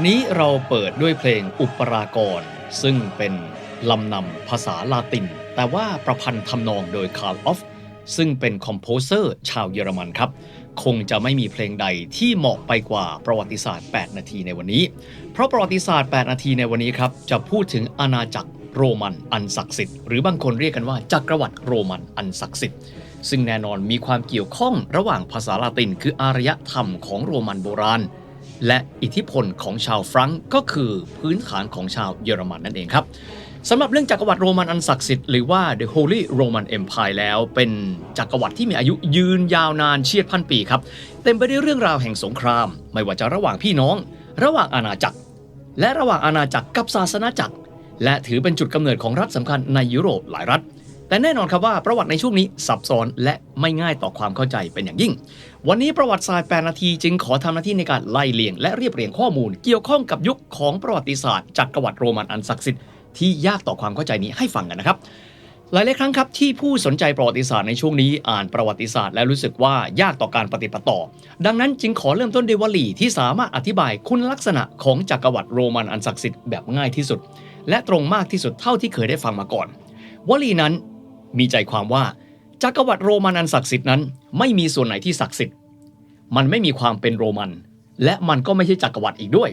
วันนี้เราเปิดด้วยเพลงอุปรากร ซึ่งเป็นลำนำภาษาลาติน แต่ว่าประพันธ์ทำนองโดยคาร์ลอฟ ซึ่งเป็นคอมโพเซอร์ชาวเยอรมันครับ คงจะไม่มีเพลงใดที่เหมาะไปกว่าประวัติศาสตร์ 8 นาทีในวันนี้ เพราะประวัติศาสตร์ 8 นาทีในวันนี้ครับ จะพูดถึงอาณาจักรโรมันอันศักดิ์สิทธิ์หรือบางคนเรียกกันว่าจักรวรรดิโรมันอันศักดิ์สิทธิ์ซึ่งแน่นอนมีความเกี่ยวข้องระหว่างภาษาลาติน คืออารยธรรมของโรมันโบราณ และอิทธิพลของชาวฟรังก์ก็คือพื้นฐานของชาวเยอรมันนั่นเองครับสำหรับเรื่องจักรวรรดิโรมันอันศักดิ์สิทธิ์หรือว่า The Holy Roman Empire แล้วเป็นจักรวรรดิที่มีอายุยืนยาวนานเชียดพันปีครับ เต็มไปด้วยเรื่องราวแห่งสงคราม ไม่ว่าจะระหว่างพี่น้อง ระหว่างอาณาจักร และระหว่างอาณาจักรกับศาสนาจักร และถือเป็นจุดกำเนิดของรัฐสำคัญในยุโรปหลายรัฐ แต่แน่นอนครับว่าประวัติในช่วงนี้ซับซ้อนและไม่ง่ายต่อความเข้าใจเป็นอย่างยิ่ง วันนี้ประวัติศาสตร์ 8 นาทีจึงขอทำหน้าที่ในการไล่เลียง และเรียบเรียงข้อมูล เกี่ยวข้องกับยุคของประวัติศาสตร์จักรวรรดิโรมันอันศักดิ์สิทธิ์ที่ยากต่อความเข้าใจนี้ให้ฟังกันนะครับหลายๆครั้งครับที่ผู้สนใจประวัติศาสตร์ในช่วงนี้อ่านประวัติศาสตร์และรู้สึกว่ายากต่อการปฏิบัติต่อ ดังนั้นจึงขอเริ่มต้นด้วยวลีที่สามารถอธิบายคุณลักษณะของจักรวรรดิโรมันอันศักดิ์สิทธิ์แบบง่ายที่สุด และตรงมากที่สุดเท่าที่เคยได้ฟังมาก่อน วลีนั้นมีใจความว่า จักรวรรดิโรมันอันศักดิ์สิทธิ์นั้น ไม่มีส่วนไหนที่ศักดิ์สิทธิ์ มันไม่มีความเป็นโรมัน และมันก็ไม่ใช่จักรวรรดิอีกด้วย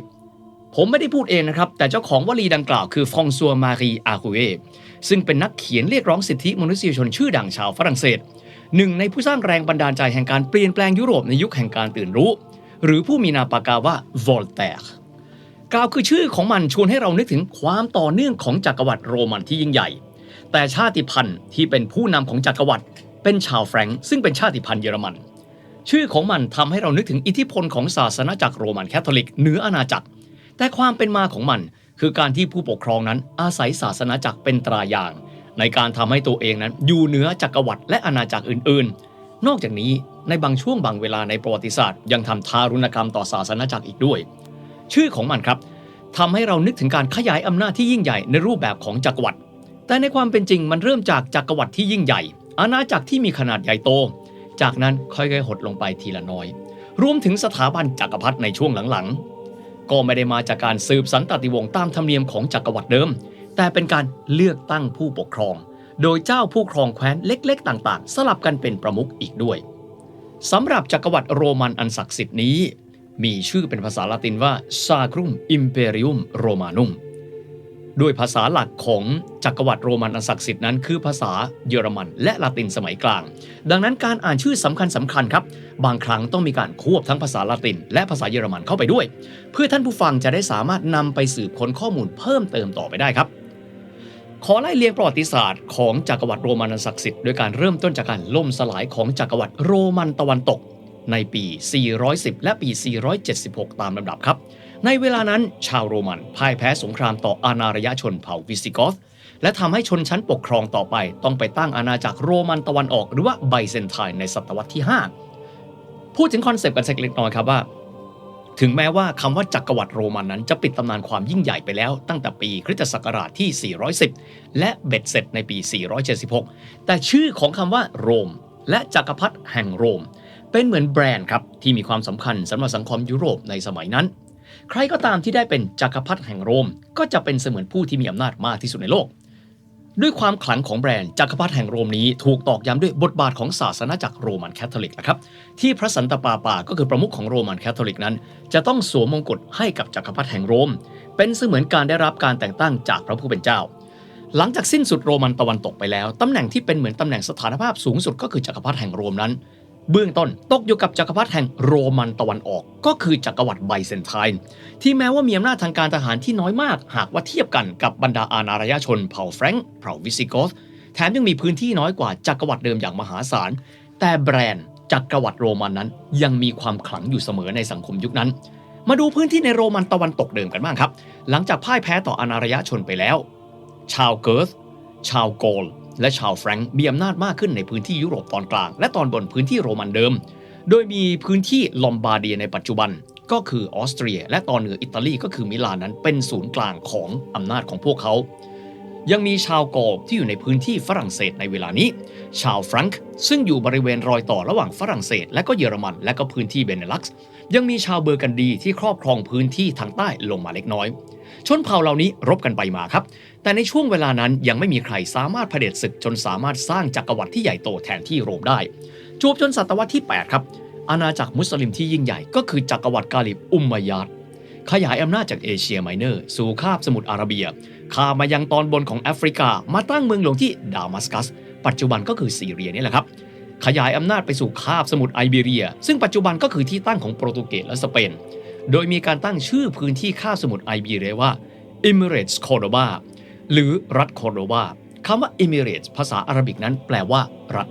ผมไม่ได้พูดเองนะครับ แต่เจ้าของวลีดังกล่าวคือฟองซัวมารีอาคูเอซึ่งเป็นนักเขียนเรียกร้องสิทธิมนุษยชนชื่อดังชาวฝรั่งเศสหนึ่งในผู้สร้างแรงบันดาลใจแห่งการเปลี่ยนแปลงยุโรปในยุคแห่งการตื่นรู้ หรือผู้มีนามปากกาว่าวอลแตร์กล่าวคือชื่อของมันชวนให้เรานึกถึงความต่อเนื่องของจักรวรรดิโรมันที่ยิ่งใหญ่ แต่ชาติพันธุ์ที่เป็นผู้นำของจักรวรรดิ เป็นชาวแฟรงก์ซึ่งเป็นชาติพันธุ์เยอรมัน ชื่อของมันทำให้เรานึกถึงอิทธิพลของศาสนาจักรโรมันแคทอลิกเหนืออาณาจักร แต่ความเป็นมาของมันคือการที่ผู้ปกครองนั้นอาศัยศาสนาจักรเป็นตรายาง ในการทำให้ตัวเองนั้นอยู่เหนือจักรวรรดิและอาณาจักรอื่น ๆ นอกจากนี้ในบางช่วงบางเวลาในประวัติศาสตร์ ยังทำทารุณกรรมต่อศาสนาจักรอีกด้วย ชื่อของมันครับทำให้เรานึกถึงการขยายอำนาจที่ยิ่งใหญ่ในรูปแบบของจักรวรรดิแต่ในความเป็นจริงมันเริ่มจากจักรวรรดิที่ยิ่งใหญ่ อาณาจักรที่มีขนาดใหญ่โต จากนั้นค่อยๆ หดลงไปทีละน้อย รวมถึงสถาบันจักรพรรดิในช่วงหลังๆ ก็ไม่ได้มาจากการสืบสันตติวงศ์ตามธรรมเนียมของจักรวรรดิเดิม แต่เป็นการเลือกตั้งผู้ปกครอง โดยเจ้าผู้ครองแคว้นเล็ก ๆ ต่างๆ สลับกันเป็นประมุขอีกด้วยสำหรับจักรวรรดิโรมันอันศักดิ์สิทธิ์นี้ มีชื่อเป็นภาษาละตินว่า Sacrum Imperium Romanum ด้วยภาษาหลักของจักรวรรดิโรมันอันศักดิ์สิทธิ์นั้นคือภาษาเยอรมัน และละตินสมัยกลาง ดังนั้นการอ่านชื่อสำคัญสำคัญครับ บางครั้งต้องมีการควบทั้งภาษาละติน และภาษาเยอรมันเข้าไปด้วย เพื่อท่านผู้ฟังจะได้สามารถนำไปสืบค้นข้อมูลเพิ่มเติมต่อไปได้ครับ ขอไล่เลียงประวัติศาสตร์ของจักรวรรดิโรมันอันศักดิ์สิทธิ์โดยการเริ่มต้นจากการล่มสลายของจักรวรรดิโรมันตะวันตกในปี 410 และปี 476 ตามลำดับครับ ในเวลานั้นชาวโรมันพ่ายแพ้สงครามต่ออาณาระยะชนเผ่าวิสิกอธและทำให้ชนชั้นปกครองต่อไปต้องไปตั้งอาณาจักรโรมันตะวันออกหรือว่าไบเซนไทน์ในศตวรรษที่ 5 พูดถึงคอนเซปต์กันสักเล็กน้อยครับว่า ถึงแม้ว่าคำว่าจักรวรรดิโรมันนั้นจะปิดตำนานความยิ่งใหญ่ไปแล้ว ตั้งแต่ปีคริสตศักราชที่ 410 และเบ็ดเสร็จในปี 476 แต่ชื่อของคำว่าโรม และจักรพรรดิแห่งโรม เป็นเหมือนแบรนด์ครับที่มีความสำคัญสำหรับสังคมยุโรปในสมัยนั้น ใครก็ตามที่ได้เป็นจักรพรรดิแห่งโรม ก็จะเป็นเสมือนผู้ที่มีอำนาจมากที่สุดในโลก ด้วยความขลังของแบรนด์จักรพรรดิแห่งโรมนี้ถูกตอกย้ำด้วยบทบาทของศาสนาจักรโรมันแคทอลิกนะครับที่พระสันตะปาปาก็คือประมุขของโรมันแคทอลิกนั้น จะต้องสวมมงกุฎให้กับจักรพรรดิแห่งโรม เป็นเสมือนการได้รับการแต่งตั้งจากพระผู้เป็นเจ้าหลังจากสิ้นสุดโรมันตะวันตกไปแล้ว ตำแหน่งที่เป็นเหมือนตำแหน่งสถานภาพสูงสุดก็คือจักรพรรดิแห่งโรมนั้น เบื้องต้นตกอยู่กับจักรพรรดิแห่งโรมันตะวันออก ก็คือจักรวรรดิไบเซนไทน์ที่แม้ว่ามีอำนาจทางการทหารที่น้อยมาก หากว่าเทียบกันกับบรรดาอาณารยชนเผ่าแฟรงก์เผ่าวิสิกอธแถมยังมีพื้นที่น้อยกว่าจักรวรรดิเดิมอย่างมหาศาล แต่แบรนด์จักรวรรดิโรมันนั้น ยังมีความขลังอยู่เสมอในสังคมยุคนั้น มาดูพื้นที่ในโรมันตะวันตกเดิมกันบ้างครับ หลังจากพ่ายแพ้ต่ออาณารยชนไปแล้ว ชาวเกิร์ธชาวโกล และชาวแฟรงก์มีอำนาจมากขึ้นในพื้นที่ยุโรปตอนกลาง และตอนบนพื้นที่โรมันเดิม โดยมีพื้นที่ลอมบาร์เดียในปัจจุบัน ก็คือออสเตรีย และตอนเหนืออิตาลีก็คือมิลานนั้นเป็นศูนย์กลางของอำนาจของพวกเขา ยังมีชาวกอลที่อยู่ในพื้นที่ฝรั่งเศสในเวลานี้ ชาวฟรังก์ซึ่งอยู่บริเวณรอยต่อระหว่างฝรั่งเศส และก็เยอรมัน และก็พื้นที่เบเนลักซ์ ยังมีชาวเบอร์กันดีที่ครอบครองพื้นที่ทางใต้ลงมาเล็กน้อย ชนเผ่าเหล่านี้รบกันไปมาครับ แต่ในช่วงเวลานั้นยังไม่มีใครสามารถเผด็จศึกจนสามารถสร้างจักรวรรดิที่ใหญ่โตแทนที่โรมได้ จวบจนศตวรรษที่ 8 ครับ อาณาจักรมุสลิมที่ยิ่งใหญ่ก็คือจักรวรรดิกาลิบอุมมัยยัดขยายอำนาจจากเอเชียไมเนอร์สู่คาบสมุทรอาระเบีย ข้ามมายังตอนบนของแอฟริกา มาตั้งเมืองหลวงที่ดามัสกัส ปัจจุบันก็คือซีเรียนี่แหละครับ ขยายอำนาจไปสู่คาบสมุทรไอเบเรีย ซึ่งปัจจุบันก็คือที่ตั้งของโปรตุเกสและสเปน โดยมีการตั้งชื่อพื้นที่คาบสมุทรไอเบเรียว่า Emirates Cordoba หรือรัฐโคโดบาคำว่า Emirates ภาษาอาหรับิกนั้นแปลว่า รัฐ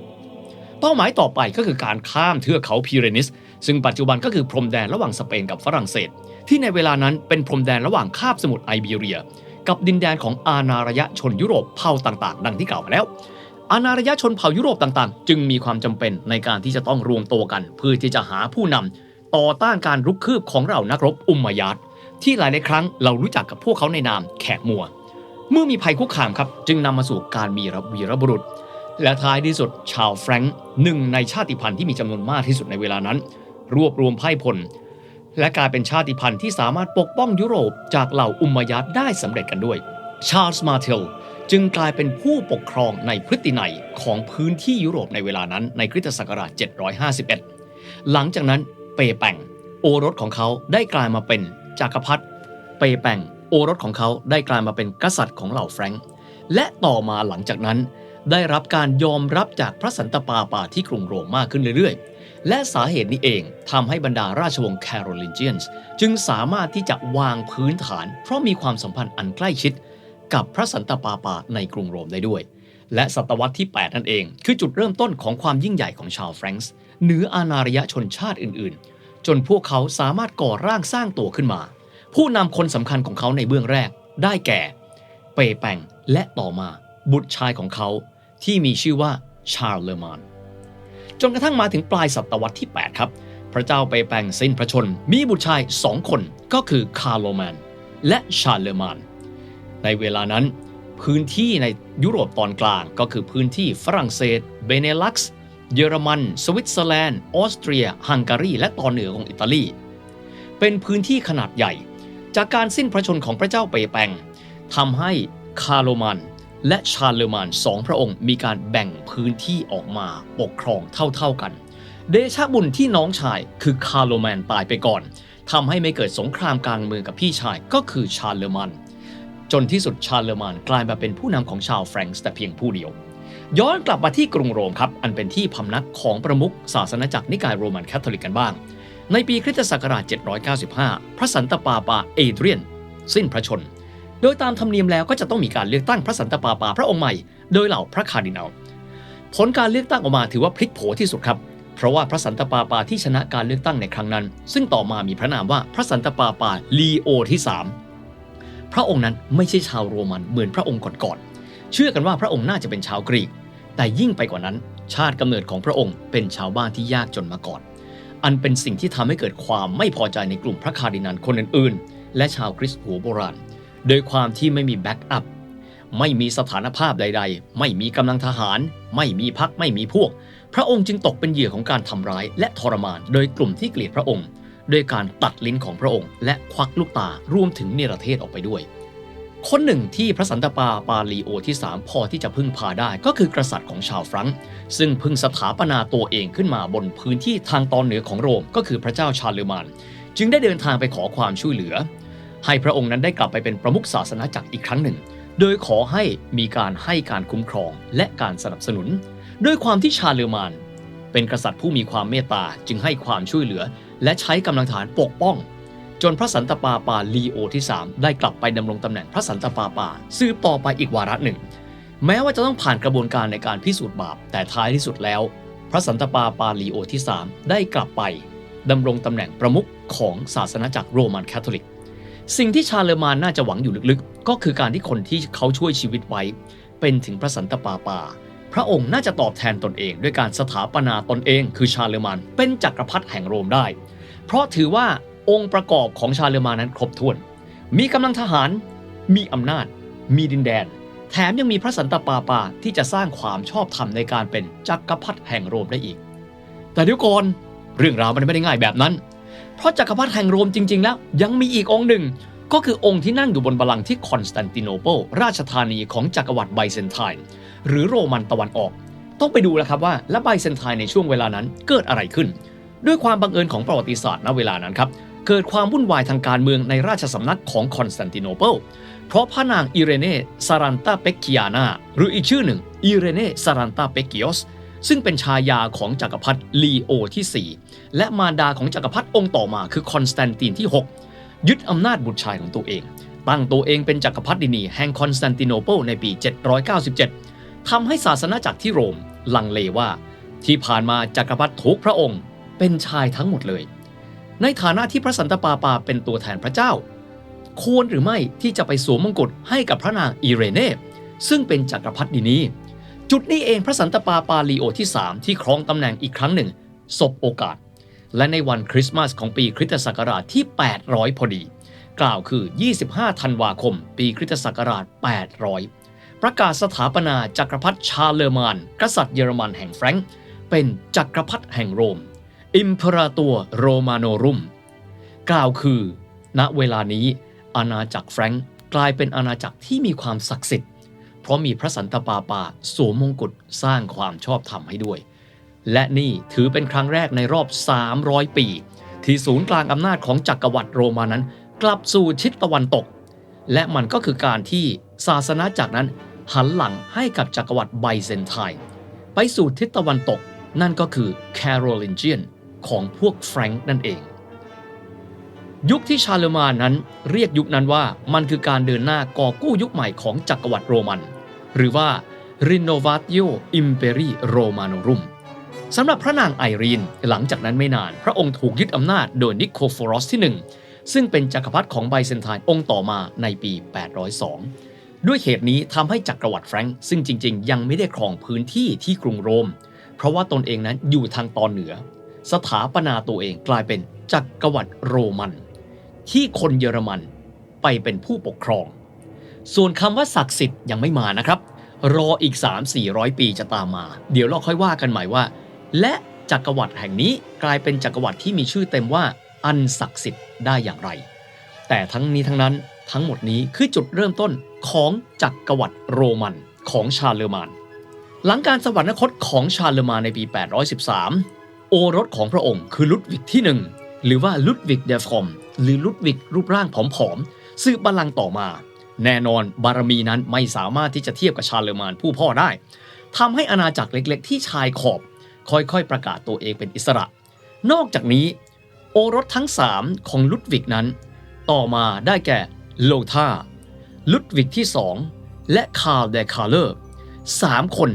เป้าหมายต่อไปก็คือการข้ามเทือกเขาพีเรนิส ซึ่งปัจจุบันก็คือพรมแดนระหว่างสเปนกับฝรั่งเศส ที่ในเวลานั้นเป็นพรมแดนระหว่างคาบสมุทรไอเบเรีย กับดินแดนของอาณารยชนยุโรปเผ่าต่างๆ ดังที่กล่าวมาแล้ว อาณารยชนเผ่ายุโรปต่างๆ จึงมีความจำเป็นในการที่จะต้องรวมตัวกัน เพื่อที่จะหาผู้นำต่อต้านการรุกคืบของเรานักรบอุมมายัดที่หลายๆครั้งเรารู้จักกับพวกเขาในนามแขกมัว เมื่อมีภัยคุกคามครับ จึงนำมาสู่การมีรวีรบุรุษ และท้ายที่สุดชาวแฟรงก์หนึ่งในชาติพันธุ์ที่มีจำนวนมากที่สุดในเวลานั้น รวบรวมไพ่พล และกลายเป็นชาติพันธุ์ที่สามารถปกป้องยุโรปจากเหล่าอุมายัดได้สำเร็จกันด้วย ชาร์ลส์มาเทลจึงกลายเป็นผู้ปกครองในพฤตินัยของพื้นที่ยุโรปในเวลานั้นในคริสตศักราช 751 หลังจากนั้นเปแปงโอรสของเขาได้กลายมาเป็นจักรพรรดิเปแปงโอรสของเขาได้กลายมาเป็นกษัตริย์ของเหล่าแฟรงก์และต่อมาหลังจากนั้น ได้รับการยอมรับจากพระสันตะปาปาที่กรุงโรมมากขึ้นเรื่อยๆ และสาเหตุนี้เองทำให้บรรดาราชวงศ์แคโรลินเจียนส์จึงสามารถที่จะวางพื้นฐาน เพราะมีความสัมพันธ์อันใกล้ชิด กับพระสันตะปาปาในกรุงโรมได้ด้วย และศตวรรษที่ 8 นั่นเอง คือจุดเริ่มต้นของความยิ่งใหญ่ของชาวแฟรงก์เหนืออาณารยชนชาติอื่นๆ จนพวกเขาสามารถก่อร่างสร้างตัวขึ้นมา ผู้นำคนสำคัญของเขาในเบื้องแรก ได้แก่ เปแปงและต่อมา บุตรชายของเขาที่มีชื่อว่าชาร์ลเลอร์มาน จนกระทั่งมาถึงปลายศตวรรษที่ 8 ครับ พระเจ้าเปแปลงสิ้นพระชน มีบุตรชายสองคนก็คือคาร์โลแมนและชาเลอร์มาน ในเวลานั้น พื้นที่ในยุโรปตอนกลางก็คือพื้นที่ฝรั่งเศส เบเนลักซ์ เยอรมัน สวิตเซอร์แลนด์ ออสเตรีย ฮังการี และตอนเหนือของอิตาลี เป็นพื้นที่ขนาดใหญ่ จากการสิ้นพระชนของพระเจ้าเปแปงทำให้คาร์โลมัน และชาร์เลอร์มานสองพระองค์มีการแบ่งพื้นที่ออกมาปกครองเท่าๆกัน เดชะบุญที่น้องชายคือคาร์โลแมนตายไปก่อนทำให้ไม่เกิดสงครามกลางเมืองกับพี่ชายก็คือชาร์เลอร์มันจนที่สุดชาร์เลอร์มานกลายมาเป็นผู้นำของชาวแฟรงก์แต่เพียงผู้เดียว ย้อนกลับมาที่กรุงโรมครับ อันเป็นที่พำนักของประมุขศาสนาจักรนิกายโรมันคาทอลิกกันบ้าง ในปีคริสตศักราช 795 พระสันตะปาปาเอเดรียน สิ้นพระชน โดยตามธรรมเนียมแล้วก็จะต้องมีการเลือกตั้งพระสันตะปาปาพระองค์ใหม่ โดยเหล่าพระคาร์ดินัลผลการเลือกตั้งออกมาถือว่าพลิกโผที่สุดครับ เพราะว่าพระสันตะปาปาที่ชนะการเลือกตั้งในครั้งนั้น ซึ่งต่อมามีพระนามว่าพระสันตะปาปาลีโอที่ 3 พระองค์นั้นไม่ใช่ชาวโรมันเหมือนพระองค์ก่อนๆเชื่อกันว่าพระองค์น่าจะเป็นชาวกรีก แต่ยิ่งไปกว่านั้น ชาติกำเนิดของพระองค์เป็นชาวบ้านที่ยากจนมาก่อน อันเป็นสิ่งที่ทำให้เกิดความไม่พอใจในกลุ่มพระคาร์ดินัลคนอื่นๆ และชาวคริสต์หัวโบราณ โดยความที่ไม่มีแบ็กอัพไม่มีสถานภาพใด ๆ ไม่มีกำลังทหาร ไม่มีพักไม่มีพวก พระองค์จึงตกเป็นเหยื่อของการทำร้ายและทรมาน โดยกลุ่มที่เกลียดพระองค์โดยการตัดลิ้นของพระองค์ และควักลูกตารวมถึงเนรเทศออกไปด้วย คนหนึ่งที่พระสันตะปาปาลีโอที่ 3 พอที่จะพึ่งพาได้ก็คือกษัตริย์ของชาวฟรังซึ่งพึ่งสถาปนาตัวเองขึ้นมาบนพื้นที่ทางตอนเหนือของโรม ก็คือพระเจ้าชาเลอร์มาน จึงได้เดินทางไปขอความช่วยเหลือ ให้พระองค์นั้นได้กลับไปเป็นประมุขศาสนาจักรอีกครั้งหนึ่ง โดยขอให้มีการให้การคุ้มครองและการสนับสนุน ด้วยความที่ชาเลอร์มาน เป็นกษัตริย์ผู้มีความเมตตาจึงให้ความช่วยเหลือ และใช้กำลังทหารปกป้อง จนพระสันตะปาปาลีโอที่ 3 ได้กลับไปดำรงตำแหน่งพระสันตะปาปาสืบต่อไปอีกวาระหนึ่ง แม้ว่าจะต้องผ่านกระบวนการในการพิสูจน์บาป แต่ท้ายที่สุดแล้ว พระสันตะปาปาลีโอที่ 3 ได้กลับไปดำรงตำแหน่งประมุขของศาสนาจักรโรมันคาทอลิก สิ่งที่ชาเลอร์มานน่าจะหวังอยู่ลึกๆ ก็คือการที่คนที่เขาช่วยชีวิตไว้ เป็นถึงพระสันตะปาปา พระองค์น่าจะตอบแทนตนเอง ด้วยการสถาปนาตนเอง คือชาเลอร์มานเป็นจักรพรรดิแห่งโรมได้ เพราะถือว่าองค์ประกอบของชาเลอร์มานนั้นครบถ้วน มีกำลังทหาร มีอำนาจ มีดินแดน แถมยังมีพระสันตะปาปาที่จะสร้างความชอบธรรมในการเป็นจักรพรรดิแห่งโรมได้อีก แต่เดี๋ยวก่อนเรื่องราวมันไม่ได้ง่ายแบบนั้น เพราะจักรพรรดิแห่งโรมจริง ๆ แล้ว ยังมีอีกองค์หนึ่ง ก็คือองค์ที่นั่งอยู่บนบัลลังก์ที่คอนสแตนติโนเปิลราชธานีของจักรวรรดิไบเซนไทน์หรือโรมันตะวันออก ต้องไปดูแล้วครับว่าและไบเซนไทน์ในช่วงเวลานั้นเกิดอะไรขึ้น ด้วยความบังเอิญของประวัติศาสตร์ณเวลานั้นครับเกิดความวุ่นวายทางการเมืองในราชสำนักของคอนสแตนติโนเปิล เพราะพระนางอิเรเนซารันตาเปกกิอานาหรืออีกชื่อหนึ่งอิเรเนซารันตาเปกกิออส ซึ่งเป็นชายาของจักรพรรดิลีโอที่ 4 และมารดาของจักรพรรดิองค์ต่อมาคือคอนสแตนตินที่ 6 ยึดอำนาจบุตรชายของตัวเอง ตั้งตัวเองเป็นจักรพรรดินีแห่งคอนสแตนติโนเปิลในปี 797ทำให้ศาสนาจักรที่โรม ลังเลว่า ที่ผ่านมาจักรพรรดิทุกพระองค์ เป็นชายทั้งหมดเลย ในฐานะที่พระสันตะปาปาเป็นตัวแทนพระเจ้า ควรหรือไม่ที่จะไปสวมมงกุฎให้กับพระนางอิเรเน่ซึ่งเป็นจักรพรรดินี จุดนี้เองพระสันตะปาปาลีโอที่ 3 ที่ครองตำแหน่งอีกครั้งหนึ่งสบโอกาส และในวันคริสต์มาสของปีคริสตศักราชที่ 800 พอดี กล่าวคือ 25 ธันวาคม ปีคริสตศักราช 800 ประกาศสถาปนาจักรพรรดิชาเลอร์มาน กษัตริย์เยอรมันแห่งแฟรงก์เป็นจักรพรรดิแห่งโรม อิมพราตัวโรมาโนรุม กล่าวคือ ณเวลานี้ อาณาจักรแฟรงก์กลายเป็นอาณาจักรที่มีความศักดิ์สิทธิ์ เพราะมีพระสันตะปาปาสวมมงกุฎสร้างความชอบธรรมให้ด้วย และนี่ถือเป็นครั้งแรกในรอบ 300 ปี ที่ศูนย์กลางอำนาจของจักรวรรดิโรมานั้น กลับสู่ทิศตะวันตก และมันก็คือการที่ศาสนาจักรนั้นหันหลังให้กับจักรวรรดิไบเซนไทน์ไปสู่ทิศตะวันตก นั่นก็คือแคโรลินเจียนของพวกแฟรงก์นั่นเอง ยุคที่ชาเลมานนั้นเรียกยุคนั้นว่ามันคือการเดินหน้าก่อกู้ยุคใหม่ของจักรวรรดิโรมัน หรือว่า Renovatio Imperi Romanorum สำหรับพระนางไอรีน หลังจากนั้นไม่นาน พระองค์ถูกยึดอำนาจโดยนิโคฟอรอสที่ 1 ซึ่งเป็นจักรพรรดิของไบเซนไทน์องค์ต่อมาในปี 802 ด้วยเหตุนี้ทำให้จักรวรรดิแฟรงก์ซึ่งจริง ๆ ยังไม่ได้ครองพื้นที่ที่กรุงโรม เพราะว่าตนเองนั้นอยู่ทางตอนเหนือ สถาปนาตัวเองกลายเป็นจักรวรรดิโรมัน ที่คนเยอรมันไปเป็นผู้ปกครอง ส่วนคำว่าศักดิ์สิทธิ์ยังไม่มานะครับ รออีก 3-400 ปีจะตามมา เดี๋ยวเราค่อยว่ากันใหม่ว่า และจักรวรรดิแห่งนี้กลายเป็นจักรวรรดิที่มีชื่อเต็มว่าอันศักดิ์สิทธิ์ได้อย่างไร แต่ทั้งนี้ทั้งนั้นทั้งหมดนี้คือจุดเริ่มต้นของจักรวรรดิโรมันของชาเลอร์มาน หลังการสวรรคตของชาเลอร์มานในปี 813 โอรสของพระองค์คือลุดวิกที่หนึ่งหรือว่าลุดวิกเดฟอมหรือลุดวิกรูปร่างผอมๆสืบบัลลังก์ต่อมา แน่นอนบารมีนั้นไม่สามารถที่จะเทียบกับชาเลอร์มานผู้พ่อได้ทำให้อาณาจักรเล็กๆ ที่ชายขอบ ค่อยๆ ประกาศตัวเองเป็นอิสระ นอกจากนี้ โอรสทั้ง 3 ของลุดวิกนั้น ต่อมาได้แก่โลธาลุดวิกที่ 2 และคาร์ลเดคาเลอร์สามคน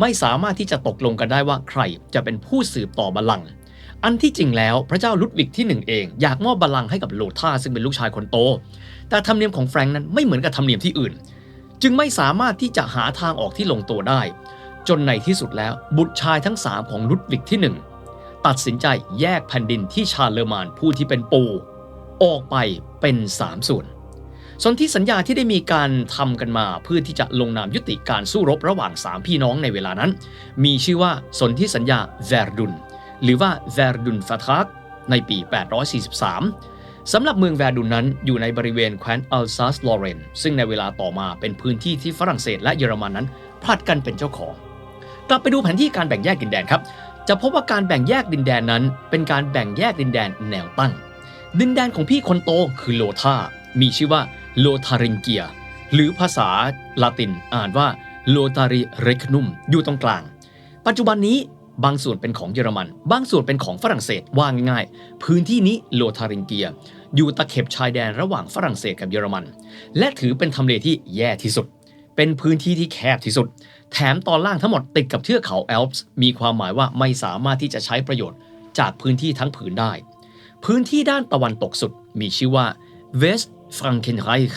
ไม่สามารถที่จะตกลงกันได้ว่าใครจะเป็นผู้สืบต่อบัลลังก์ อันที่จริงแล้วพระเจ้าลุดวิกที่หนึ่งเอง อยากมอบบัลลังก์ให้กับโลธาซึ่งเป็นลูกชายคนโต แต่ธรรมเนียมของแฟรงก์นั้นไม่เหมือนกับธรรมเนียมที่อื่น จึงไม่สามารถที่จะหาทางออกที่ลงตัวได้ จนในที่สุดแล้วบุตรชายทั้ง 3 ของลุดวิกที่ 1 ตัดสินใจแยกแผ่นดินที่ชาเลอร์มานผู้ที่เป็นปู่ออกไปเป็น 3 ส่วนสนธิสัญญาที่ได้มีการทำกันมาเพื่อที่จะลงนามยุติการสู้รบระหว่าง 3 พี่น้องในเวลานั้น มีชื่อว่าสนธิสัญญาแวร์ดุน หรือว่าแวร์ดุนฟาทักในปี 843 สำหรับเมืองแวร์ดุนนั้นอยู่ในบริเวณแคว้นอัลซาสลอเรนซึ่งในเวลาต่อมาเป็นพื้นที่ที่ฝรั่งเศสและเยอรมันนั้นผลัดกันเป็นเจ้าของ กลับไปดูแผนที่การแบ่งแยกดินแดนครับ จะพบว่าการแบ่งแยกดินแดนนั้น เป็นการแบ่งแยกดินแดนแนวตั้ง ดินแดนของพี่คนโตคือโลธามีชื่อว่าโลทาริงเกีย หรือภาษาลาตินอ่านว่าโลตาริเรคนุมอยู่ตรงกลาง ปัจจุบันนี้ บางส่วนเป็นของเยอรมัน บางส่วนเป็นของฝรั่งเศสว่าง่ายๆ พื้นที่นี้โลทาริงเกีย อยู่ตะเข็บชายแดนระหว่างฝรั่งเศสกับเยอรมัน และถือเป็นทำเลที่แย่ที่สุด เป็นพื้นที่ที่แคบที่สุด แถมตอนล่างทั้งหมดติดกับเทือกเขาแอลป์มีความหมายว่าไม่สามารถที่จะใช้ประโยชน์จากพื้นที่ทั้งผืนได้ พื้นที่ด้านตะวันตกสุดมีชื่อว่า West Frankenreich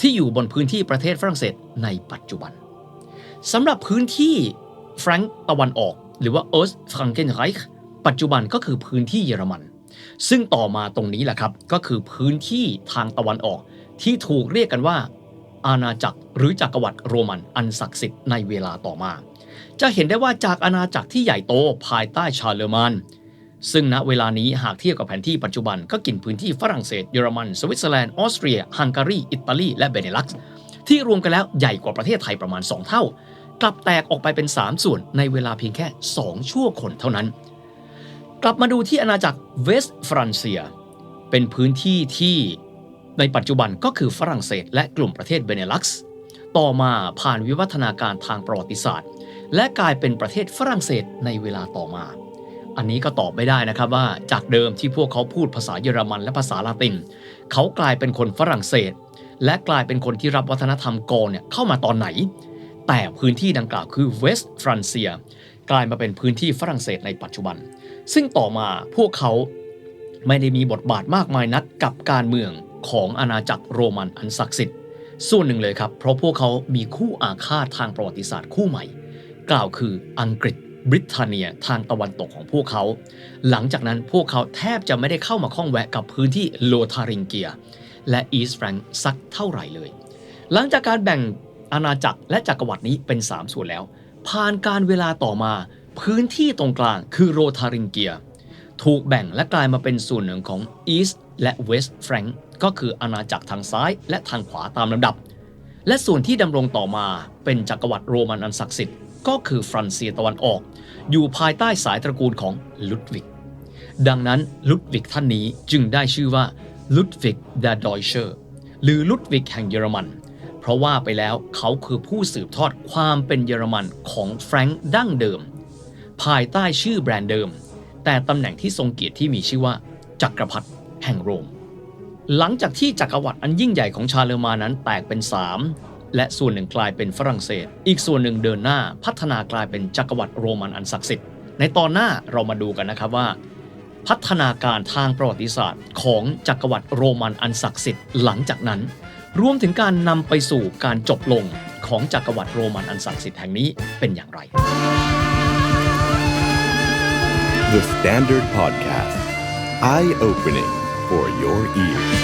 ที่อยู่บนพื้นที่ประเทศฝรั่งเศสในปัจจุบันสำหรับพื้นที่แฟรงก์ตะวันออก หรือว่า Ost Frankenreich ปัจจุบันก็คือพื้นที่เยอรมัน ซึ่งต่อมาตรงนี้แหละครับ ก็คือพื้นที่ทางตะวันออก ที่ถูกเรียกกันว่า อาณาจักรหรือจักรวรรดิโรมันอันศักดิ์สิทธิ์ในเวลาต่อมา จะเห็นได้ว่าจากอาณาจักรที่ใหญ่โตภายใต้ชาร์เลมานซึ่งณเวลานี้หากเทียบกับแผนที่ปัจจุบันก็กินพื้นที่ฝรั่งเศสเยอรมันสวิตเซอร์แลนด์ออสเตรียฮังการีอิตาลีและเบเนลักซ์ที่รวมกันแล้วใหญ่กว่าประเทศไทยประมาณ 2 เท่า กลับแตกออกไปเป็น 3 ส่วนในเวลาเพียงแค่ 2 ชั่วคนเท่านั้น กลับมาดูที่อาณาจักรเวสต์ฟรานเซีย เป็นพื้นที่ที่ในปัจจุบันก็คือฝรั่งเศส และกลุ่มประเทศเบเนลักซ์ต่อมาผ่านวิวัฒนาการทางประวัติศาสตร์ และกลายเป็นประเทศฝรั่งเศสในเวลาต่อมา อันนี้ก็ตอบไม่ได้นะครับว่าจากเดิมที่พวกเขาพูดภาษาเยอรมันและภาษาลาติน เขากลายเป็นคนฝรั่งเศส และกลายเป็นคนที่รับวัฒนธรรมกอเนี่ยเข้ามาตอนไหน แต่พื้นที่ดังกล่าวคือเวสต์ฟรานเซียกลายมาเป็นพื้นที่ฝรั่งเศสในปัจจุบัน ซึ่งต่อมาพวกเขาไม่ได้มีบทบาทมากมายนักกับการเมืองของอาณาจักรโรมันอันศักดิ์สิทธิ์ส่วนหนึ่งเลยครับ เพราะพวกเขามีคู่อาฆาตทางประวัติศาสตร์คู่ใหม่ กล่าวคืออังกฤษบริเตนเนียทางตะวันตกของพวกเขา หลังจากนั้นพวกเขาแทบจะไม่ได้เข้ามาข้องแวะกับพื้นที่โลทาริงเกีย และอีสต์แฟรงค์สักเท่าไหร่เลย หลังจากการแบ่ง อาณาจักรและจักรวรรดินี้เป็น 3 ส่วนแล้ว ผ่านการเวลาต่อมา พื้นที่ตรงกลางคือโรทาริงเกีย ถูกแบ่งและกลายมาเป็นส่วนหนึ่งของอีสต์และเวสต์แฟรงค์ก็คืออาณาจักรทางซ้ายและทางขวาตามลำดับ และส่วนที่ดำรงต่อมาเป็นจักรวรรดิโรมันอันศักดิ์สิทธิ์ก็คือฟรานเซียตะวันออก อยู่ภายใต้สายตระกูลของลุดวิก ดังนั้นลุดวิกท่านนี้จึงได้ชื่อว่าลุดวิกเดดอยเชอร์หรือลุดวิกแห่งเยอรมัน เพราะว่าไปแล้วเขาคือผู้สืบทอดความเป็นเยอรมันของแฟรงค์ดั้งเดิม ภายใต้ชื่อแบรนด์เดิม แต่ตำแหน่งที่ทรงเกียรติที่มีชื่อว่า จักรพรรดิแห่งโรม หลังจากที่จักรวรรดิอันยิ่งใหญ่ของชาเลอร์มานนั้นแตกเป็น 3 และส่วนหนึ่งกลายเป็นฝรั่งเศส อีกส่วนหนึ่งเดินหน้าพัฒนากลายเป็นจักรวรรดิโรมันอันศักดิ์สิทธิ์ในตอนหน้าเรามาดูกันนะครับว่า พัฒนาการทางประวัติศาสตร์ของจักรวรรดิโรมันอันศักดิ์สิทธิ์หลังจากนั้น รวมถึงการนำไปสู่การจบลงของจักรวรรดิโรมันอันศักดิ์สิทธิ์แห่งนี้เป็นอย่างไร The Standard Podcast. Eye opening for your ears.